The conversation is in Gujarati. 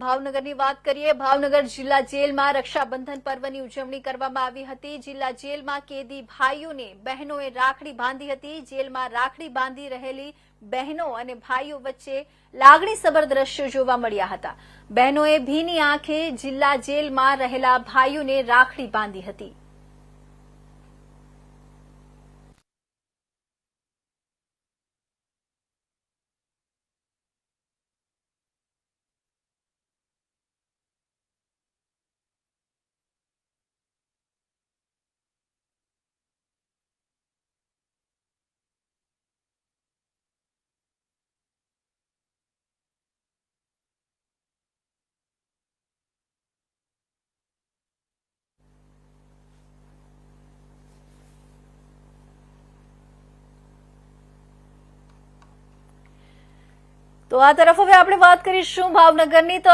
ભાવનગરની વાત કરીએ, ભાવનગર જિલ્લા જેલમાં રક્ષાબંધન પર્વની ઉજવણી કરવામાં આવી હતી. જિલ્લા જેલમાં કેદી ભાઈઓને બહેનોએ રાખડી બાંધી હતી. જેલમાં રાખડી બાંધી રહેલી બહેનો અને ભાઈઓ વચ્ચે લાગણીસભર દ્રશ્યો જોવા મળ્યા હતા. બહેનોએ ભીની આંખે જિલ્લા જેલમાં રહેલા ભાઈઓને રાખડી બાંધી હતી. તો આ તરફ હવે આપણે વાત કરીશું ભાવનગરની. તો